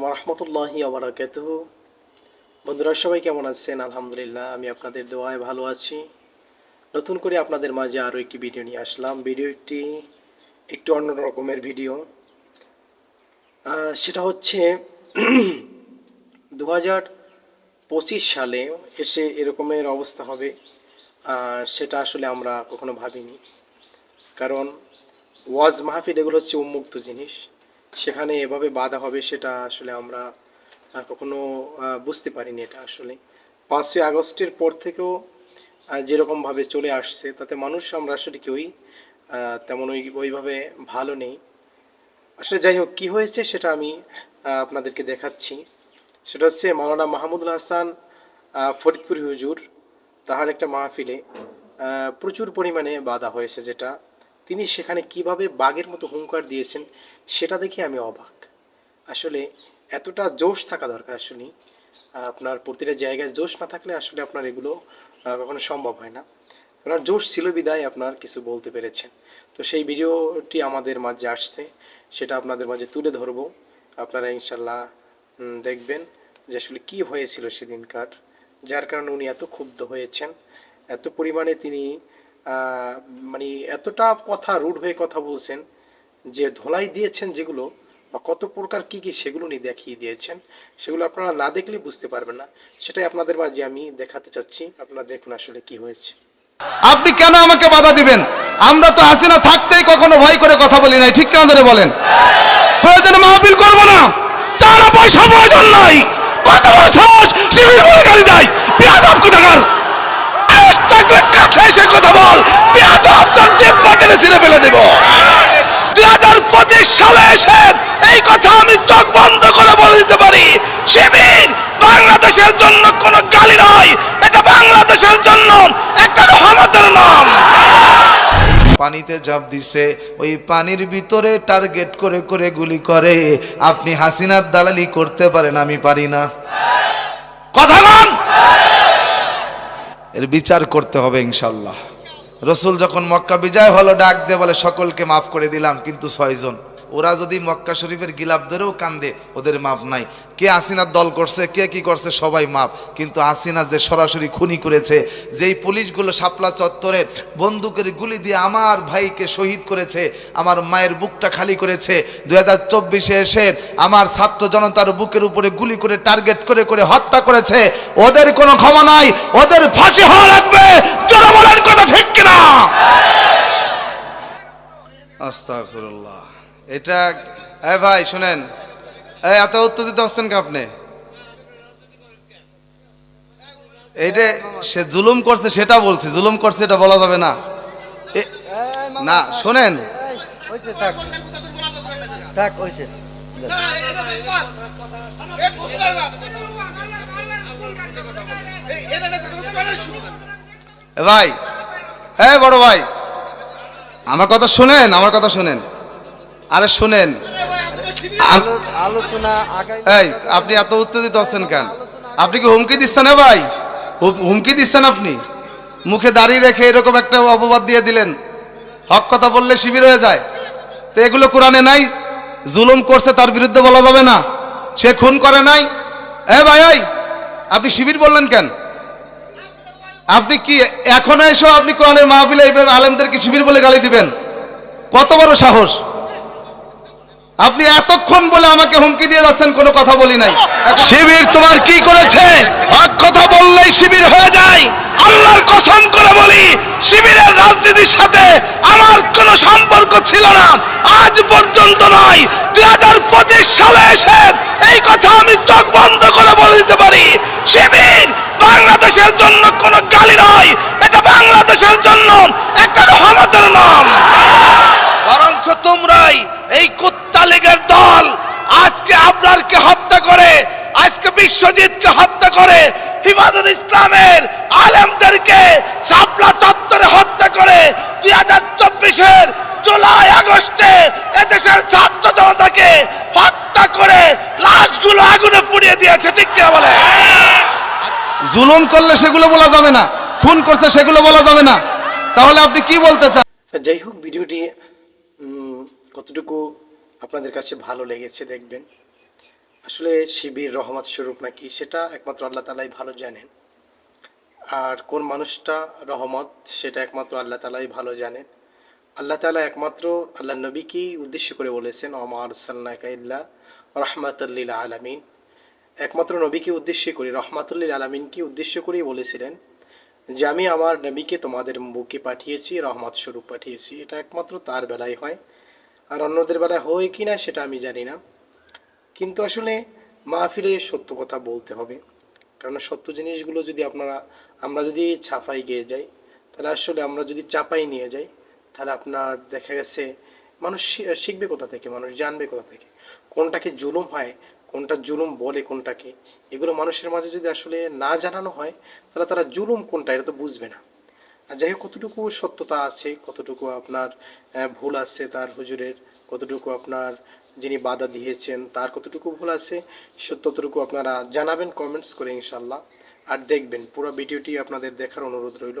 আলাইকুম রহমতুল্লাহি আবরাকাত বন্ধুরা, সবাই কেমন আছেন? আলহামদুলিল্লাহ, আমি আপনাদের দোয়ায় ভালো আছি। নতুন করে আপনাদের মাঝে আরও একটি ভিডিও নিয়ে আসলাম। ভিডিওটি একটু অন্য রকমের ভিডিও। সেটা হচ্ছে দু হাজার পঁচিশ সালে এসে এরকমের অবস্থা হবে সেটা আসলে আমরা কখনো ভাবিনি। কারণ ওয়াজ মাহফিল এগুলো হচ্ছে উন্মুক্ত জিনিস। সেখানে এভাবে বাধা হবে সেটা আসলে আমরা কখনো বুঝতে পারিনি এটা আসলে। পাঁচই আগস্টের পর থেকেও যেরকমভাবে চলে আসছে, তাতে মানুষ আমরা আসলে কেউই তেমন ওই, ওইভাবে ভালো নেই। আসলে যাই হোক, কী হয়েছে সেটা আমি আপনাদেরকে দেখাচ্ছি। সেটা হচ্ছে মাওলানা মাহমুদুল হাসান ফরিদপুর হুজুর, তাহার একটা মাহফিলে প্রচুর পরিমাণে বাধা হয়েছে যেটা। তিনি সেখানে কীভাবে বাঘের মতো হুঙ্কার দিয়েছেন, সেটা দেখে আমি অবাক। আসলে এতটা জোশ থাকা দরকার আসলে আপনার প্রতিটা জায়গায় জোশ না থাকলে আসলে আপনার এগুলো কখনো সম্ভব হয় না। আপনার জোশ ছিল বিদায়, আপনার কিছু বলতে পেরেছেন। তো সেই ভিডিওটি আমাদের মাঝে আসছে, সেটা আপনাদের মাঝে তুলে ধরবো। আপনারা ইনশাল্লাহ দেখবেন যে আসলে কি হয়েছিল সেদিনকার, যার কারণে উনি এত ক্ষুব্ধ হয়েছেন। এত পরিমাণে তিনি মানে এতটা কথা রুড হয়ে কথা বলছেন যে ধোলাই দিয়েছেন যেগুলো বা কত প্রকার কি কি সেগুলো উনি দেখিয়ে দিয়েছেন, সেগুলো আপনারা না দেখলে বুঝতে পারবেন না। সেটাই আপনাদের মাঝে আমি দেখাতে চাচ্ছি। আপনারা দেখুন আসলে কি হয়েছে। আপনি কেন আমাকে বাধা দিবেন? আমরা তো হাসিনা থাকতেই কখনো ভয় করে কথা বলি নাই, ঠিক কেন ধরে বলেন? প্রয়োজনে মাহফিল করব না। টাকা পয়সা প্রয়োজন নাই। কত বড় সাহস, শিবির বলে গালি দেয়। বেয়াদব কোথাকার? এসে কথা বল। ছিঁড়ে ফেলে দেব। দুই হাজার পঁচিশ সালে এসে এই কথা আমি চোখ বন্ধ করে বলে দিতে পারি। শিবির বাংলাদেশের জন্য গালি নয় এটা বাংলাদেশের জন্য একটা রহমতের নাম। পানিতে জাপ দিছে, ওই পানির ভিতরে টার্গেট করে করে গুলি করে। আপনি হাসিনার দালালি করতে পারেন, আমি পারি না কথা বল এর বিচার করতে হবে ইনশাল্লাহ রসুল যখন মক্কা বিজয় হলো, ডাক দিয়ে বলে, সকলকে মাফ করে দিলাম, কিন্তু ছয়জন। ওরা যদি মক্কা শরীফের গিলাপ ধরেও কান্দে, ওদের মাপ নাই। কে আসিনার দল করছে, কে কি করছে, সবাই মাপ। কিন্তু আসিনা যে সরাসরি খুনি করেছে, যেই পুলিশগুলো শাপলা চত্বরে বন্দুকের গুলি দিয়ে আমার ভাইকে শহীদ করেছে, আমার মায়ের বুকটা খালি করেছে, দুই হাজার চব্বিশে এসে আমার ছাত্র জনতার বুকের উপরে গুলি করে, টার্গেট করে করে হত্যা করেছে, ওদের কোনো ক্ষমা নাই, ওদের ফাঁসি হওয়া লাগবে। জোরে কথা ঠিক কিনা? আস্তাগফিরুল্লাহ। এটা এ ভাই শুনেন। এই এত উত্তেজিত হচ্ছেন কি আপনি? এইটা সে জুলুম করছে সেটা বলছি। জুলুম করছে এটা বলা যাবে না। না শোনেন। ভাই হ্যাঁ বড় ভাই আমার কথা শুনেন আমার কথা শুনেন। আরে শুনেন আলোচনা এই আপনি এত উত্তেজিত হচ্ছেন কেন? আপনি কি হুমকি দিচ্ছেন ভাই? হুমকি দিচ্ছেন আপনি? মুখে দাঁড়িয়ে রেখে এরকম একটা অপবাদ দিয়ে দিলেন। হক কথা বললে শিবির হয়ে যায়। তো এগুলো কোরআনে নাই জুলুম করছে তার বিরুদ্ধে বলা যাবে না। সে খুন করে নাই। এ ভাই ওই আপনি শিবির বললেন কেন? আপনি কি এখন এসো আপনি কোরআনের মাহফিলে এইভাবে আলেমদেরকে শিবির বলে গালি দিবেন? কত বড় সাহস? আপনি এতক্ষণ বলে আমাকে হুমকি দিয়ে যাচ্ছেন, কোনো কথা বলি নাই। শিবির তোমার কি করেছে? এক কথা বললেই শিবির হয়ে যায়। আল্লাহর কসম করে বলি, শিবিরের রাজনীতির সাথে আমার কোনো সম্পর্ক ছিল না। আজ পর্যন্ত নয়। দুই হাজার পঁচিশ সালে এসে এই কথা আমি চোখ বন্ধ করে বলে দিতে পারি। শিবির বাংলাদেশের জন্য কোনো গালি নয়। এটা বাংলাদেশের জন্য একটা রহমতের নাম। বরঞ্চ তোমরাই এই কুত্তা লীগের দল আজকে আপনারকে হত্যা করে আজকে বিশ্বজিৎকে হত্যা করে হিফাজত ইসলামের আলেমদেরকে শাপলা চত্বরে হত্যা করে দুই হাজার চব্বিশের জুলাই আগস্টে এদেশের ছাত্র জনতাকে হত্যা করে লাশগুলো আগুনে পুড়িয়ে দিয়েছে ঠিক কিনা বলে জুলুম করলে সেগুলো বলা যাবে না খুন করছে সেগুলো বলা যাবে না। তাহলে আপনি কি বলতে চান? যাই হোক ভিডিওটি কতটুকু আপনাদের কাছে ভালো লেগেছে দেখবেন। আসলে শিবির রহমত স্বরূপ নাকি সেটা একমাত্র আল্লাহ তালাই ভালো জানেন। আর কোন মানুষটা রহমত সেটা একমাত্র আল্লাহ তালাই ভালো জানেন। আল্লাহ তালা একমাত্র আল্লাহ নবীকেই উদ্দেশ্য করে বলেছেন অমর ইল্লা রহমাতুল্লিল আলমিন একমাত্র নবীকে উদ্দেশ্য করে রহমাতুল্লিল আলমিনকে উদ্দেশ্য করেই বলেছিলেন যে, আমি আমার নবীকে তোমাদের বুকে পাঠিয়েছি, রহমত স্বরূপ পাঠিয়েছি। এটা একমাত্র তার বেলায় হয়। আর অন্যদের বেলায় হয় কি না সেটা আমি জানি না। কিন্তু আসলে মাহফিলে সত্য কথা বলতে হবে। কারণ সত্য জিনিসগুলো যদি আপনারা, আমরা যদি ছাপাই গিয়ে যাই, তাহলে আসলে আমরা যদি চাপাই নিয়ে যাই, তাহলে আপনার দেখা গেছে মানুষ শিখবে কোথা থেকে, মানুষ জানবে কোথা থেকে। কোনটাকে জুলুম হয়, কোনটা জুলুম বলে কোনটাকে, এগুলো মানুষের মাঝে যদি আসলে না জানানো হয়, তাহলে তারা জুলুম কোনটা, এটা তো বুঝবে না। যাই হোক, কতটুকু সত্যতা আছে, কতটুকু আপনার ভুল আছে তার হুজুরের, কতটুকু আপনার যিনি বাধা দিয়েছেন তার কতটুকু ভুল আছে ততটুকু আপনারা জানাবেন কমেন্টস করে ইনশাল্লাহ আর দেখবেন, পুরো ভিডিওটি আপনাদের দেখার অনুরোধ রইল।